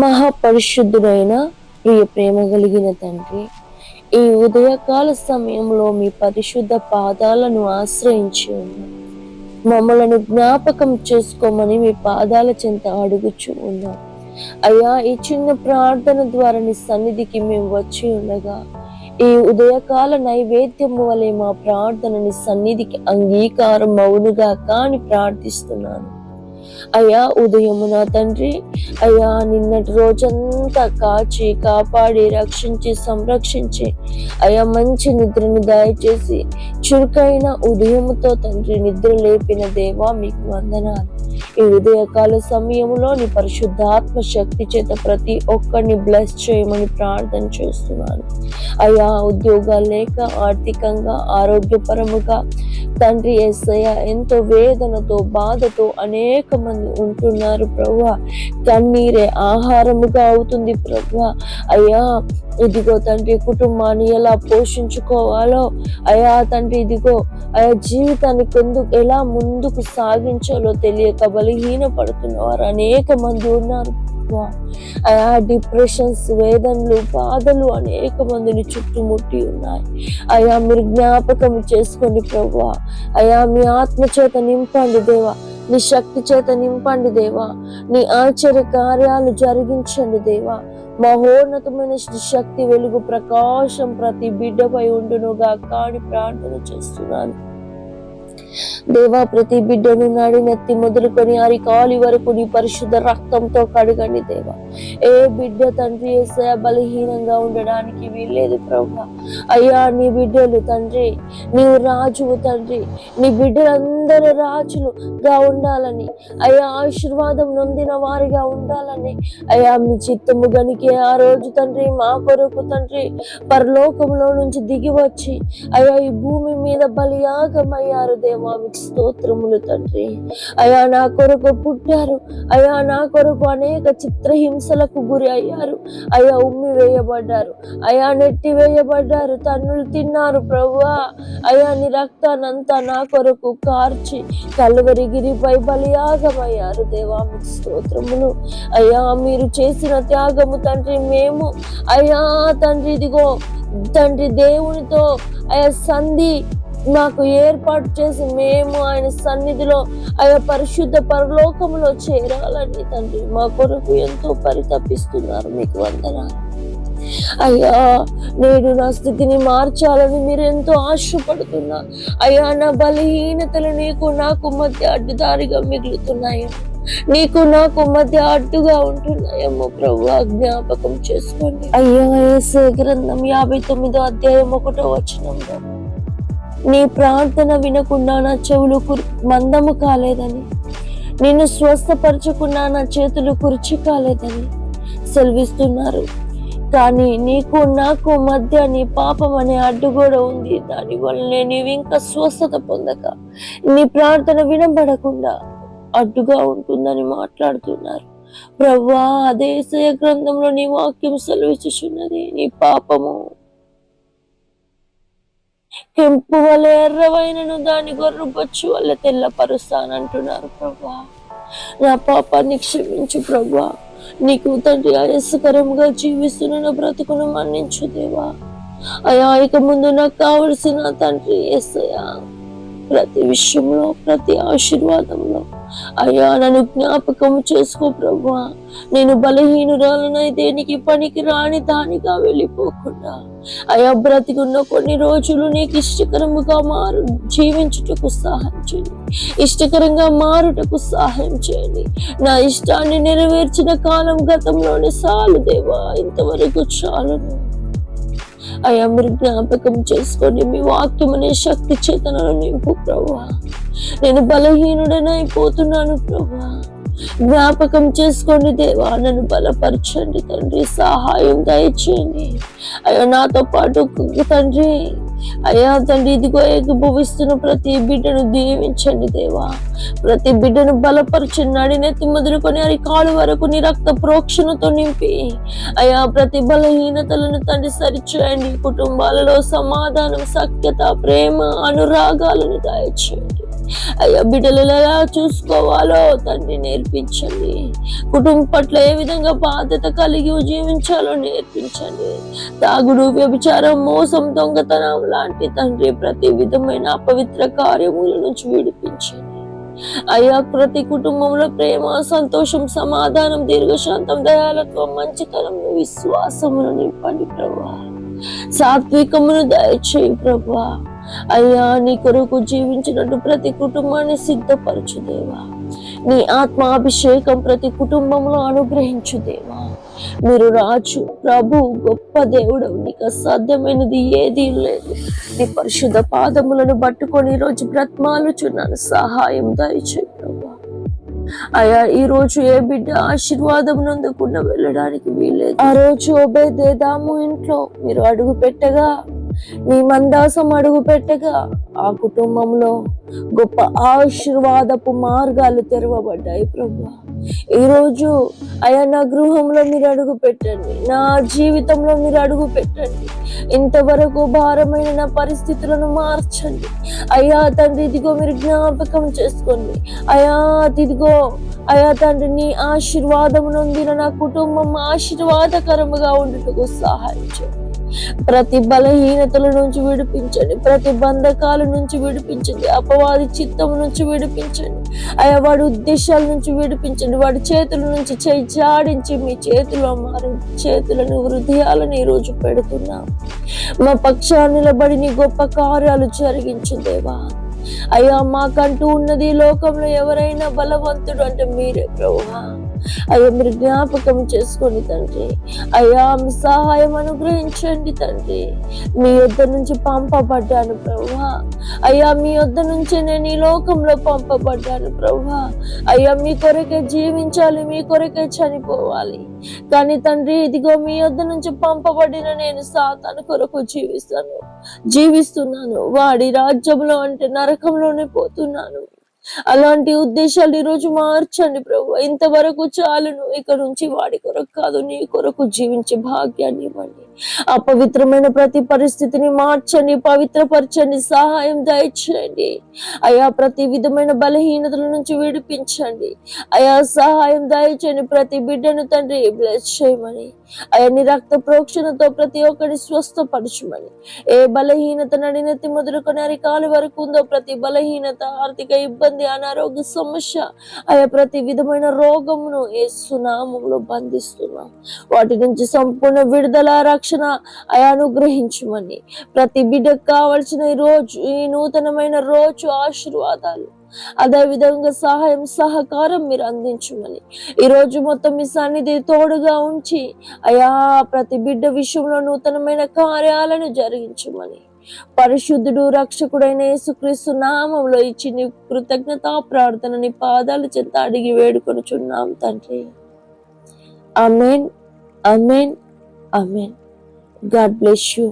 మహాపరిశుద్ధుడైన ప్రియ ప్రేమ కలిగిన తండ్రి ఈ ఉదయకాల సమయంలో మీ పరిశుద్ధ పాదాలను ఆశ్రయించి ఉన్నాం మమ్మలను జ్ఞాపకం చేసుకోమని మీ పాదాల చెంత అడుగుచూ ఉన్నాం అయ్యా ఈ చిన్న ప్రార్థన ద్వారా నీ సన్నిధికి మేము వచ్చి ఉండగా ఈ ఉదయకాల నైవేద్యము వలె మా ప్రార్థనని సన్నిధికి అంగీకారం అవునుగా కాని ప్రార్థిస్తున్నాను. అయ్యా ఉదయము నా తండ్రి అయ్యా నిన్నటి రోజంతా కాచి కాపాడి రక్షించి సంరక్షించి అయ్యా మంచి నిద్రను దయచేసి చురుకైన ఉదయముతో తండ్రి నిద్ర లేపిన దేవా మీకు వందనాలు. ఈ ఉదయకాల సమయంలో నీ పరిశుద్ధాత్మ శక్తి చేత ప్రతి ఒక్కరిని బ్లెస్ చేయమని ప్రార్థన చేస్తున్నాను. అయ్యా ఉద్యోగాలు లేక ఆర్థికంగా ఆరోగ్యపరముగా తండ్రి ఎస్ఐ ఎంతో వేదనతో బాధతో అనేక మంది ఉంటున్నారు ప్రభు కన్నీరే ఆహారముగా అవుతుంది ప్రభు అయ్యా ఇదిగో తండ్రి కుటుంబాన్ని ఎలా పోషించుకోవాలో. అయ్యా తండ్రి ఇదిగో ఆయా జీవితాన్ని కొందుకు ఎలా ముందుకు సాగించాలో తెలియక బలహీన పడుతున్న వారు అనేక మంది ఉన్నారు అయా డిప్రెషన్స్ వేదనలు బాధలు అనేక మందిని చుట్టుముట్టి ఉన్నాయి. అయా మీరు జ్ఞాపకం చేసుకోండి ప్రభు అయా మీ ఆత్మ చేత నింపండి దేవా. నీ శక్తి చేత నింపండి దేవా. నీ ఆశ్చర్య కార్యాలు జరిగించండి దేవా. మహోన్నతమైన శక్తి వెలుగు ప్రకాశం ప్రతి బిడ్డపై ఉండునుగా కాని ప్రార్థన చేస్తున్నాను. దేవా ప్రతి బిడ్డను నడినెత్తి మొదలుకొని అరికాలి వరకు నీ పరిశుద్ధ రక్తంతో కడగండి దేవా. ఏ బిడ్డ తండ్రి ఏసయ బలహీనంగా ఉండడానికి వీల్లేదు ప్రభా అయ్యా నీ బిడ్డలు తండ్రి నీవు రాజువు తండ్రి నీ బిడ్డలందరూ రాజులుగా ఉండాలని అయ్యా ఆశీర్వాదం నొందిన వారిగా ఉండాలని అయ్యా మీ చిత్తము గనికే ఆ రోజు తండ్రి మా కొరకు తండ్రి పరలోకంలో నుంచి దిగి వచ్చి అయ్యా ఈ భూమి మీద బలియాగమయ్యారు దేవ. మీకు స్తోత్రములు తండ్రి. అయ్యా నా కొరకు పుట్టారు. అయ్యా నా కొరకు అనేక చిత్రహింసలకు గురి అయ్యారు. అయ్యా ఉమ్మి వేయబడ్డారు. అయ్యా నెట్టి వేయబడ్డారు. తన్నులు తిన్నారు ప్రభువా. అయ్యా నీ రక్తానంతా నా కొరకు కార్చి కలువరి గిరిపై బలియాగమయ్యారు. దేవా మీకు స్తోత్రములు. అయ్యా మీరు చేసిన త్యాగము తండ్రి మేము. అయ్యా తండ్రి ఇదిగో తండ్రి దేవునితో అయ్యా సంధి నాకు ఏర్పాటు చేసి మేము ఆయన సన్నిధిలో ఆయన పరిశుద్ధ పరలోకములో చేరాలని తండ్రి మా కొరకు ఎంతో పరితపిస్తున్నారు మీకు వందనాలు. అయ్యా నేను నా స్థితిని మార్చాలని మీరు ఎంతో ఆశపడుతున్నా. అయ్యా నా బలహీనతలు నీకు నాకు మధ్య అడ్డుదారిగా మిగులుతున్నాయా. నీకు నాకు మధ్య అడ్డుగా ఉంటున్నాయేమో ప్రభు జ్ఞాపకం చేసుకోండి. అయ్యా ఏసే గ్రంథం యాభై తొమ్మిదో అధ్యాయం ఒకటో వచనంలో. నీ ప్రార్థన వినకుండా నా చెవులు కుర్ మందము కాలేదని. నిన్ను స్వస్థపరచకుండా నా చేతులు కుర్చి కాలేదని సెలవిస్తున్నారు. కానీ నీకు నాకు మధ్య నీ పాపం అనే అడ్డుగోడ ఉంది. దాని వల్లనే నీవు ఇంకా స్వస్థత పొందక నీ ప్రార్థన వినబడకుండా అడ్డుగా ఉంటుందని మాట్లాడుతున్నారు. ప్రవ్వా అదే గ్రంథంలో నీ వాక్యం సెలవిచ్చుచున్నది. నీ పాపము కెంపు వల్ల ఎర్రవైనను దాని గొర్రె బొచ్చు వల్ల తెల్లపరుస్తానంటున్నారు ప్రభా. నా పాపాన్ని క్షమించు ప్రభా. నీకు తండ్రి ఆయస్కరంగా జీవిస్తున్న నా బ్రతుకును మన్నించు దేవా. అయా ఇక ముందు నాకు కావలసిన తండ్రి ఎస్సయా ప్రతి విషయంలో ప్రతి ఆశీర్వాదంలో. అయ్యా నన్ను జ్ఞాపకం చేసుకో ప్రభా నేను బలహీనురాలనై దేనికి పనికి రాని దానిగా వెళ్ళిపోకుండా. అయా బ్రతికున్న కొన్ని రోజులు నీకు ఇష్టకరముగా మారు జీవించుటకు సహాయం చేయండి. ఇష్టకరంగా మారుటకు సహాయం చేయండి. నా ఇష్టాన్ని నెరవేర్చిన కాలం గతంలోనే చాలు దేవా ఇంతవరకు చాలును. అయ్యా మీరు జ్ఞాపకం చేసుకోండి. మీ వాక్యం అనే శక్తి చేతనను నింపు ప్రభా. నేను బలహీనుడనైపోతున్నాను ప్రభా. జ్ఞాపకం చేసుకోండి దేవా. నన్ను బలపరచండి తండ్రి. సహాయం దయచేయండి. అయ్యా నాతో పాటు తండ్రి. అయ్యా తండ్రి ఇదిగో ఎగుభవిస్తున్న ప్రతి బిడ్డను దీవించండి దేవా. ప్రతి బిడ్డను బలపరచండి. నడినెత్తి మొదలుకొని అరి కాలు వరకు నీ రక్త ప్రోక్షణతో నింపి. అయ్యా ప్రతి బలహీనతలను తండ్రి సరిచేయండి. కుటుంబాలలో సమాధానం సఖ్యత ప్రేమ అనురాగాలను దయచేయండి. అయ్యా బిడ్డలు ఎలా చూసుకోవాలో తండ్రి నేర్పించండి. కుటుంబం పట్ల ఏ విధంగా బాధ్యత కలిగి జీవించాలో నేర్పించండి. తాగుడు వ్యభిచారం మోసం దొంగతనం లాంటి తండ్రి ప్రతి విధమైన అపవిత్ర కార్యముల నుంచి విడిపించండి. అయ్యా ప్రతి కుటుంబంలో ప్రేమ సంతోషం సమాధానం దీర్ఘశాంతం దయాలత్వం మంచితనం విశ్వాసమును నింపండి ప్రభా. సాత్వికమును దయచేయి ప్రభా. అయ్యా నీ కొరకు జీవించినట్టు ప్రతి కుటుంబాన్ని సిద్ధపరచు దేవా. నీ ఆత్మాభిషేకం ప్రతి కుటుంబంలో అనుగ్రహించు దేవా. మీరు రాజు ప్రభు గొప్ప దేవుడు నీకు అసాధ్యమైనది ఏది లేదు. నీ పరిశుద్ధ పాదములను పట్టుకొని ఈరోజు రోజు బ్రత్మాలుచున్నాను. సహాయం దయచేయి ప్రభా. అయ్యా ఈ రోజు ఏ బిడ్డ ఆశీర్వాదం నందకుండా వెళ్ళడానికి వీలేదు ఆ రోజు ఒబేదేదాము ఇంట్లో మీరు అడుగు పెట్టగా నీ మందాసం అడుగు పెట్టగా ఆ కుటుంబంలో గొప్ప ఆశీర్వాదపు మార్గాలు తెరవబడ్డాయి ప్రభా. ఈరోజు అయా నా గృహంలో మీరు అడుగు పెట్టండి. నా జీవితంలో మీరు అడుగు పెట్టండి. ఇంతవరకు భారమైన నా పరిస్థితులను మార్చండి. అయ్యా తండ్రి ఇదిగో మీరు జ్ఞాపకం చేసుకోండి. అయా ఇదిగో అయా తండ్రి నీ ఆశీర్వాదం నొందిన నా కుటుంబం ఆశీర్వాదకరముగా ఉండటకు సహాయం చేయండి. ప్రతి బలహీనతల నుంచి విడిపించండి. ప్రతి బంధకాల నుంచి విడిపించండి. అపవాది చిత్తం నుంచి విడిపించండి. అయ్యా వాడి ఉద్దేశాల నుంచి విడిపించండి. వాడి చేతుల నుంచి చేయి జాడించి మీ చేతిలో మారి. చేతులను హృదయాలను ఈరోజు రోజు పెడుతున్నాం. మా పక్షాన్ని నిలబడి నీ గొప్ప కార్యాలు జరిగించు దేవా. అయ్యా మాకంటూ ఉన్నది లోకంలో ఎవరైనా బలవంతుడు అంటే మీరే ప్రభువా. అయ్యా మీరు జ్ఞాపకం చేసుకోండి తండ్రి. అయ్యా మీ సహాయం అనుగ్రహించండి తండ్రి. మీ యొద్ద నుంచి పంపబడ్డాను ప్రభా అయ్యా మీ యొద్ద నుంచి నేను ఈ లోకంలో పంపబడ్డాను ప్రభా అయ్యా మీ కొరకే జీవించాలి మీ కొరకే చనిపోవాలి. కానీ తండ్రి ఇదిగో మీ యొద్ద నుంచి పంపబడిన నేను సాతాను కొరకు జీవిస్తాను. జీవిస్తున్నాను. వాడి రాజ్యంలో అంటే నరకంలోనే పోతున్నాను. అలాంటి ఉద్దేశాలు ఈరోజు మార్చండి ప్రభు. ఇంతవరకు చాలును ఇక నుంచి వాడి కొరకు కాదు నీ కొరకు జీవించే భాగ్యాన్ని ఇవ్వండి. అపవిత్రమైన ప్రతి పరిస్థితిని మార్చండి పవిత్రపరచండి సహాయం దయచేయండి. అయా ప్రతి విధమైన బలహీనతల నుంచి విడిపించండి. అయా సహాయం దయచేయండి ప్రతి బిడ్డను తండ్రి బ్లెస్ చేయమని. అయా నీ రక్త ప్రోక్షణతో ప్రతి ఒక్కరిని స్వస్థపరచమని. ఏ బలహీనత నడినెత్తి మొదలుకొని అరికాలు వరకు ఉందో ప్రతి బలహీనత ఆర్థిక ఇబ్బంది అనారోగ్య సమస్య ఆయా ప్రతి విధమైన రోగమును ఏ సునామంలో బంధిస్తున్నాం. వాటి నుంచి సంపూర్ణ విడుదల రక్షణ అయా అనుగ్రహించమని. ప్రతి బిడ్డకు కావలసిన ఈ రోజు ఈ నూతనమైన రోజు ఆశీర్వాదాలు అదే విధంగా సహాయం సహకారం మీరు అందించమని. ఈ రోజు మొత్తం మీ సన్నిధి తోడుగా ఉంచి అయా ప్రతి బిడ్డ విషయంలో నూతనమైన కార్యాలను జరిగించమని. పరిశుద్ధుడు రక్షకుడైన యేసుక్రీస్తు నామంలో ఇచ్చి నీ కృతజ్ఞతా ప్రార్థన నీ పాదాలు చెంత అడిగి వేడుకొనుచున్నాం తండ్రి. Amen amen amen God bless you.